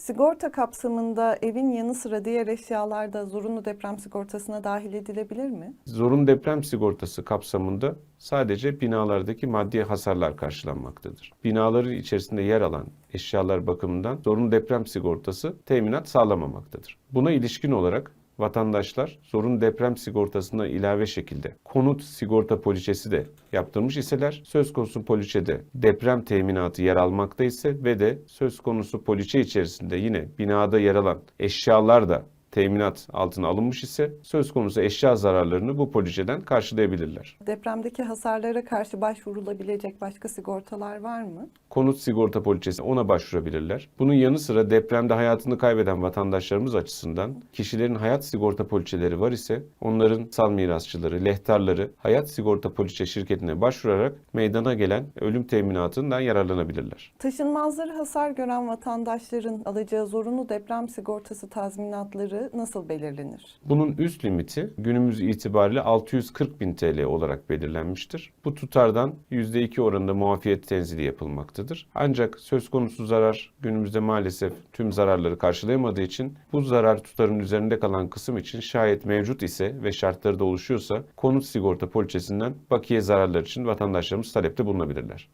Sigorta kapsamında evin yanı sıra diğer eşyalar da zorunlu deprem sigortasına dahil edilebilir mi? Zorunlu deprem sigortası kapsamında sadece binalardaki maddi hasarlar karşılanmaktadır. Binaların içerisinde yer alan eşyalar bakımından zorunlu deprem sigortası teminat sağlamamaktadır. Buna ilişkin olarak vatandaşlar zorunlu deprem sigortasına ilave şekilde konut sigorta poliçesi de yaptırmış iseler söz konusu poliçede deprem teminatı yer almakta ise ve de söz konusu poliçe içerisinde yine binada yer alan eşyalar da teminat altına alınmış ise söz konusu eşya zararlarını bu poliçeden karşılayabilirler. Depremdeki hasarlara karşı başvurulabilecek başka sigortalar var mı? konut sigorta poliçesi ona başvurabilirler. Bunun yanı sıra depremde hayatını kaybeden vatandaşlarımız açısından kişilerin hayat sigorta poliçeleri var ise onların sal mirasçıları, lehtarları hayat sigorta poliçe şirketine başvurarak meydana gelen ölüm teminatından yararlanabilirler. Taşınmazları hasar gören vatandaşların alacağı zorunlu deprem sigortası tazminatları nasıl belirlenir? Bunun üst limiti günümüz itibariyle 640 bin TL olarak belirlenmiştir. Bu tutardan %2 oranında muafiyet tenzili yapılmaktadır. Ancak söz konusu zarar günümüzde maalesef tüm zararları karşılayamadığı için bu zarar tutarın üzerinde kalan kısım için şayet mevcut ise ve şartları da oluşuyorsa konut sigorta poliçesinden bakiye zararlar için vatandaşlarımız talepte bulunabilirler.